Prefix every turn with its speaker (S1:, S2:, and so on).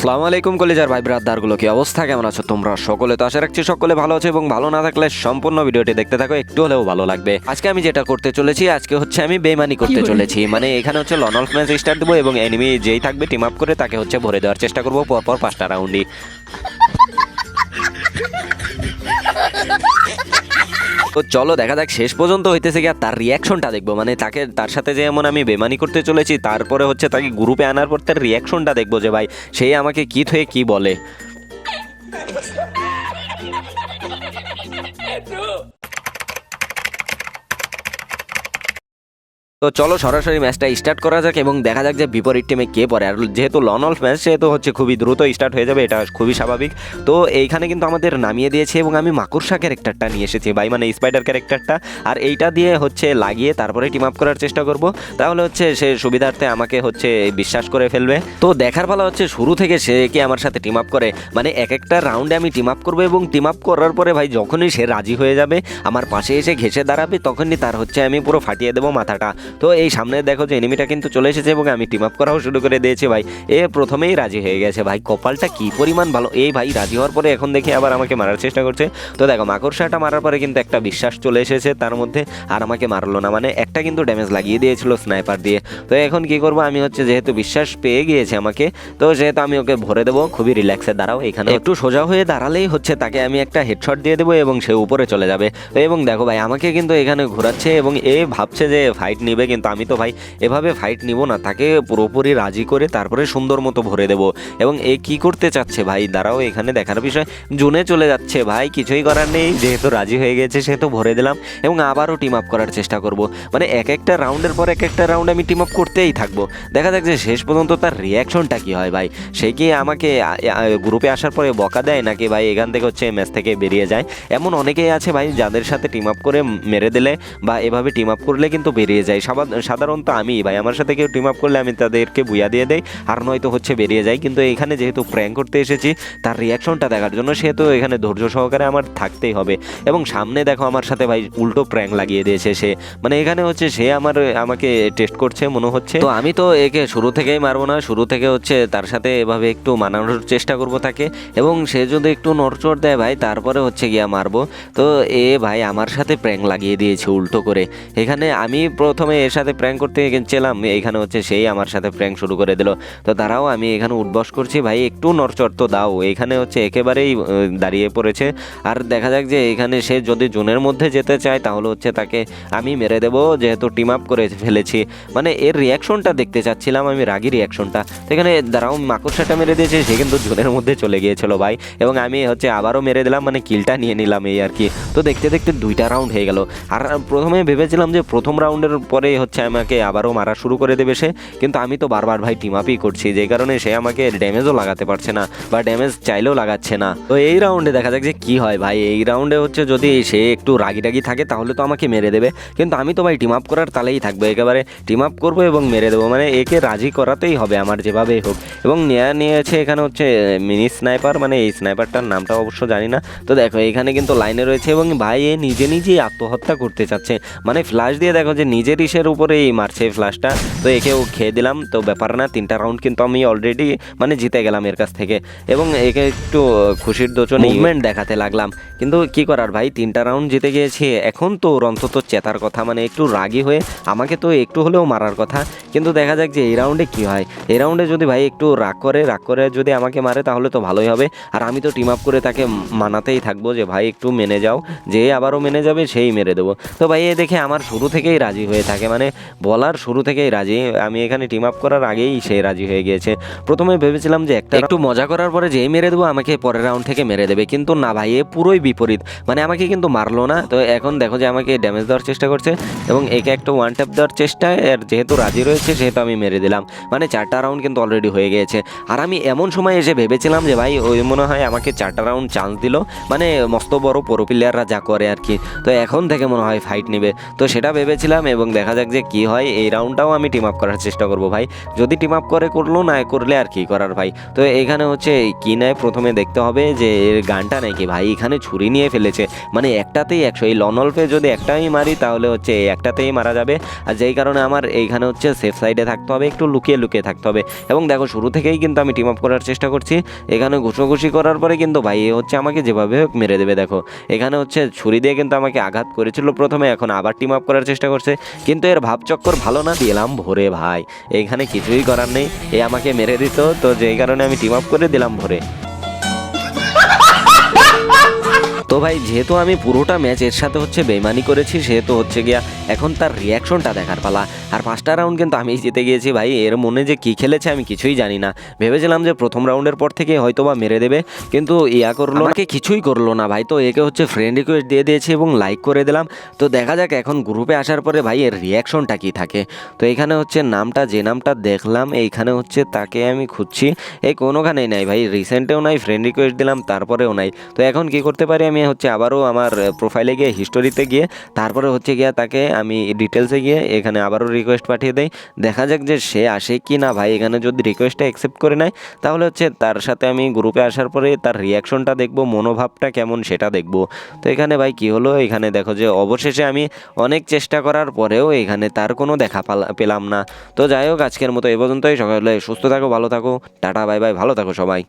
S1: আসসালামু আলাইকুম কলেজার ভাই ব্রাদারগুলো কি অবস্থা? কেমন আছো তোমরা? সকলে তো আশা রাখছি সকলে ভালো আছো এবং ভালো না থাকলে সম্পূর্ণ ভিডিওটি দেখতে থাকো একটু হলেও ভালো লাগবে। আজকে আমি যেটা করতে চলেছি আজকে হচ্ছে আমি বেমানি করতে চলেছি। মানে এখানে হচ্ছে লনল ম্যাচ স্টার্ট দেবো এবং এনিমি যেই থাকবে টিম আপ করে তাকে হচ্ছে ভরে দেওয়ার চেষ্টা করব পরপর পাঁচটা রাউন্ডই তো চলো, দেখা যাক, শেষ পর্যন্ত হইতেছে কি আর তার রিয়াকশনটা দেখব। মানে তাকে, তার সাথে যে এমন আমি বেমানি করতে চলেছি, তারপরে হচ্ছে তাকে গ্রুপে আনার পর তার রিয়াকশনটা দেখব যে, ভাই, সে আমাকে কি থয়ে কি বলে। তো চলো সরাসরি ম্যাচটা স্টার্ট করা যাক এবং দেখা যাক যে বিপরীত টিমে কে পড়ে। আর যেহেতু লন অফ ম্যাচ সেহেতু হচ্ছে খুবই দ্রুত স্টার্ট হয়ে যাবে, এটা খুবই স্বাভাবিক। তো এইখানে কিন্তু আমাদের নামিয়ে দিয়েছে এবং আমি মাকুরসা ক্যারেক্টারটা নিয়ে এসেছি বাই মানে স্পাইডার ক্যারেক্টারটা আর এইটা দিয়ে হচ্ছে লাগিয়ে তারপরে টিম আপ করার চেষ্টা করব। তাহলে হচ্ছে সে সুবিধার্থে আমাকে হচ্ছে বিশ্বাস করে ফেলবে। তো দেখার পালা হচ্ছে শুরু থেকে সে কি আমার সাথে টিম আপ করে। মানে এক একটা রাউন্ডে আমি টিম আপ করব এবং টিম আপ করার পরে ভাই যখনই সে রাজি হয়ে যাবে, আমার পাশে এসে ঘেসে দাঁড়াবে, তখনই তার হচ্ছে আমি পুরো ফাটিয়ে দেবো মাথাটা। তো এই সামনে দেখো যে এনিমিটা কিন্তু চলে এসেছে এবং আমি টিম আপ করাও শুরু করে দিয়েছি ভাই। এ প্রথমেই রাজি হয়ে গেছে ভাই। কপালটা কি পরিমাণ ভালো? এই ভাই রাজি হওয়ার পরে এখন দেখি আবার আমাকে মারার চেষ্টা করছে। তো দেখো, মাকড়সাটা মারার পরে কিন্তু একটা বিশ্বাস চলে এসেছে তার মধ্যে, আর আমাকে মারলো না। মানে একটা কিন্তু ড্যামেজ লাগিয়ে দিয়েছিল স্নাইপার দিয়ে। তো এখন কি করব? আমি হচ্ছে যেহেতু বিশ্বাস পেয়ে গিয়েছে আমাকে, তো যেহেতু আমি ওকে ভরে দেবো। খুবই রিল্যাক্সে দাঁড়াও, এখানে একটু সোজা হয়ে দাঁড়ালেই হচ্ছে, তাকে আমি একটা হেডশট দিয়ে দেবো এবং সে উপরে চলে যাবে। তো এবং দেখো ভাই, আমাকে কিন্তু এখানে ঘোরাচ্ছে এবং এ ভাবছে যে ফাইট নিবে। কিন্তু আমি তো ভাই এভাবে ফাইট নিব না। তাকে পুরোপুরি রাজি করে তারপরে সুন্দর মতো ভরে দেবো। এবং এ কি করতে চাচ্ছে ভাই? দাঁড়াও, এখানে দেখার বিষয়। জুনে চলে যাচ্ছে ভাই, কিছুই করার নেই। যেহেতু রাজি হয়ে গেছে, সেহেতু ভরে দিলাম। এবং আবারও টিম আপ করার চেষ্টা করব। মানে এক একটা রাউন্ডের পর এক একটা রাউন্ড আমি টিম আপ করতেই থাকব। দেখা যাক যে শেষ পর্যন্ত তার রিয়াকশনটা কি হয় ভাই। সে কি আমাকে গ্রুপে আসার পরে বকা দেয়, নাকি ভাই এখান থেকে হচ্ছে ম্যাচ থেকে বেরিয়ে যায়? এমন অনেকেই আছে ভাই, যাদের সাথে টিম আপ করে মেরে দিলে বা এভাবে টিম আপ করলে কিন্তু বেরিয়ে যায়। সাধারণত আমি ভাই। আমার সাথে কেউ টিম আপ করলে আমি তাদেরকে বুয়া দিয়ে দেয় আর নয়তো হচ্ছে বেরিয়ে যায় কিন্তু এখানে যেহেতু প্র্যাঙ্ক করতে এসেছি, তার রিয়াকশনটা দেখার জন্য সেহেতু এখানে ধৈর্য সহকারে আমার থাকতেই হবে। এবং সামনে দেখো আমার সাথে ভাই উল্টো প্র্যাঙ্ক লাগিয়ে দিয়েছে সে। মানে এখানে হচ্ছে সে আমার, আমাকে টেস্ট করছে, মনে হচ্ছে। তো আমি তো একে শুরু থেকেই মারবো না, শুরু থেকে হচ্ছে তার সাথে এভাবে একটু মানানোর চেষ্টা করব তাকে। এবং সে যদি একটু নড়চড় দেয় ভাই, তারপরে হচ্ছে গিয়া মারবো। তো এ ভাই আমার সাথে প্র্যাঙ্ক লাগিয়ে দিয়েছে উল্টো করে। এখানে আমি প্রথমে এর সাথে প্র্যাঙ্ক করতে গেছিলাম এখানে হচ্ছে সেই আমার সাথে প্র্যাঙ্ক শুরু করে দিল। তো দাঁড়াও, আমি এখানে উঠবস করছি। ভাই, একটু নড়চড় তো দাও। এখানে হচ্ছে একেবারেই দাঁড়িয়ে পড়েছে। আর দেখা যাক যে এখানে সে যদি জোনের মধ্যে যেতে চায়, তাহলে হচ্ছে তাকে আমি মেরে দেবো, যেহেতু টিম আপ করে ফেলেছি। মানে এর রিয়াকশনটা দেখতে চাচ্ছিলাম, আমি রাগি রিয়াকশনটা তো এখানে, দাঁড়াও মাকড়সাটা মেরে দিয়েছে। সে কিন্তু জোনের মধ্যে চলে গিয়েছিল ভাই। এবং আমি হচ্ছে আবারও মেরে দিলাম মানে কিলটা নিয়ে নিলাম এই আর কি। তো দেখতে দেখতে দুইটা রাউন্ড হয়ে গেল। আর প্রথমে ভেবেছিলাম যে প্রথম রাউন্ডের পরে হচ্ছে আমাকে আবারও মারা শুরু করে দেবে সে। কিন্তু আমি তো বারবার ভাই টিম আপই করছি, যে কারণে সে আমাকে ড্যামেজও লাগাতে পারছে না বা ড্যামেজ চাইলেও লাগাচ্ছে না। তো এই রাউন্ডে দেখা যাক যে কি হয় ভাই। এই রাউন্ডে হচ্ছে যদি সে একটু রাগি রাগি থাকে তাহলে তো আমাকে মেরে দেবে। কিন্তু আমি তো ভাই টিম আপ করার তালেই থাকব, একেবারে টিম আপ করব এবং মেরে দেবো। মানে একে রাজি করাতেই হবে আমার যেভাবেই হোক। এবং নেয়া নিয়েছে এখানে হচ্ছে মিনি স্নাইপার মানে এই স্নাইপারটার নামটা অবশ্য জানি না। তো দেখো, এখানে কিন্তু লাইনে রয়েছে এবং ভাই এ নিজে নিজেই আত্মহত্যা করতে চাচ্ছে। মানে ফ্লাশ দিয়ে দেখো যে নিজের ইসের উপরেই মারছে এই ফ্লাশটা তো একেও খেয়ে দিলাম। তো ব্যাপার না তিনটা রাউন্ড কিন্তু আমি অলরেডি মানে জিতে গেলাম এর কাছ থেকে। এবং একে একটু খুশির দোচন মুভমেন্ট দেখাতে লাগলাম। কিন্তু কি করার ভাই তিনটা রাউন্ড জিতে গিয়েছি। এখন তো ওর অন্তত চেতার কথা মানে একটু রাগি হয়ে আমাকে তো একটু হলেও মারার কথা। কিন্তু দেখা যাক যে এই রাউন্ডে কি হয়। এই রাউন্ডে যদি ভাই একটু রাগ করে রাগ করে যদি আমাকে মারে তাহলে তো ভালোই হবে। আর আমি তো টিম আপ করে তাকে মানাতেই থাকব যে ভাই একটু মেনে যাও। যে আবারও মেনে যাবে সেই মেরে দেবো। তো ভাই এ দেখে আমার শুরু থেকেই রাজি হয়ে থাকে। মানে বলার শুরু থেকেই রাজি। আমি এখানে টিম আপ করার আগেই সে রাজি হয়ে গিয়েছে। প্রথমে ভেবেছিলাম যে একটা একটু মজা করার পরে যেই মেরে দেবো, আমাকে পরের রাউন্ড থেকে মেরে দেবে। কিন্তু না ভাই, এ পুরোই বিপরীত। মানে আমাকে কিন্তু মারলো না। তো এখন দেখো যে আমাকে ড্যামেজ দেওয়ার চেষ্টা করছে এবং একে একটা ওয়ান ট্যাপ দেওয়ার চেষ্টায় আর যেহেতু রাজি রয়েছে, সেহেতু আমি মেরে দিলাম। মানে চারটা রাউন্ড কিন্তু অলরেডি হয়ে গিয়েছে। আর আমি এমন সময় এসে ভেবেছিলাম যে ভাই, ওই মনে হয় আমাকে চারটা রাউন্ড চান্স দিল। মানে মস্ত বড় প্রো প্লেয়াররা যা করে আর কি। তো এখন থেকে মনে হয় ফাইট নেবে। তো সেটা ভেবেছিলাম এবং দেখা দেখা যাক যে কি হয়। এই রাউন্ডটাও আমি টিম আপ করার চেষ্টা করব ভাই। যদি টিম আপ করে করল, না করলে আর কি করার ভাই? তো এখানে হচ্ছে কি নেয়? প্রথমে দেখতে হবে যে এর গানটা নাকি ভাই? এখানে ছুরি নিয়ে ফেলেছে। মানে একটাতেই একশো। এই লনলফে যদি একটাই মারি, তাহলে হচ্ছে এই একটাতেই মারা যাবে। আর যেই কারণে আমার এইখানে হচ্ছে সেফ সাইডে থাকতে হবে, একটু লুকিয়ে লুকিয়ে থাকতে হবে। এবং দেখো, শুরু থেকেই কিন্তু আমি টিম আপ করার চেষ্টা করছি। এখানে ঘুষোঘুষি করার পরে কিন্তু ভাই, এ হচ্ছে আমাকে যেভাবে হোক মেরে দেবে, দেখো। এখানে হচ্ছে ছুরি দিয়ে কিন্তু আমাকে আঘাত করেছিল প্রথমে, এখন আবার টিম আপ করার চেষ্টা করছে। কিন্তু এর ভাবচক্কর ভালো না দিলাম ভোরে ভাই, এখানে কিছুই করার নেই, এ আমাকে মেরে দিত, তো যেই কারণে আমি টিম আপ করে দিলাম ভোরে। তো ভাই, যেহেতু আমি পুরোটা ম্যাচ এর সাথে হচ্ছে বেমানি করেছি, সেহেতু হচ্ছে গিয়া এখন তার রিয়াকশনটা দেখার পালা। আর পাঁচটা রাউন্ড কিন্তু আমি জিতে গিয়েছি ভাই, এর মনে যে কী খেলেছে আমি কিছুই জানি না। ভেবেছিলাম যে প্রথম রাউন্ডের পর থেকে হয়তো বা মেরে দেবে, কিন্তু ইয়া করল আমাকে কিছুই করল না ভাই, তো একে হচ্ছে ফ্রেন্ড রিকোয়েস্ট দিয়ে দিয়েছি এবং লাইক করে দিলাম। তো দেখা যাক এখন গ্রুপে আসার পরে ভাই, এর রিয়াকশনটা কী থাকে। তো এখানে হচ্ছে নামটা, যে নামটা দেখলাম, এইখানে হচ্ছে তাকে আমি খুঁজছি। এই কোনোখানেই নাই ভাই রিসেন্টেও নাই ফ্রেন্ড রিকোয়েস্ট দিলাম, তারপরেও নাই। তো এখন কি করতে পারি আমি? হচ্ছে আবারও আমার প্রোফাইলে গিয়ে হিস্টোরিতে গিয়ে, তারপরে হচ্ছে গিয়ে তাকে আমি ডিটেলসে গিয়ে এখানে আবারও রিকোয়েস্ট পাঠিয়ে দেই। দেখা যাক যে সে আসে কি না। ভাই, এখানে যদি রিকোয়েস্টটা অ্যাকসেপ্ট করে নেয়, তাহলে হচ্ছে তার সাথে আমি গ্রুপে আসার পরে তার রিয়াকশনটা দেখব, মনোভাবটা কেমন সেটা দেখব। তো এখানে ভাই কি হলো? এখানে দেখো যে অবশেষে আমি অনেক চেষ্টা করার পরেও এখানে তার কোনো দেখা পালা- পেলাম না। তো যাই হোক, আজকের মতো এ পর্যন্তই। সকালে সুস্থ থাকো, ভালো থাকো। Tata, bye bye. ভালো থাকো সবাই।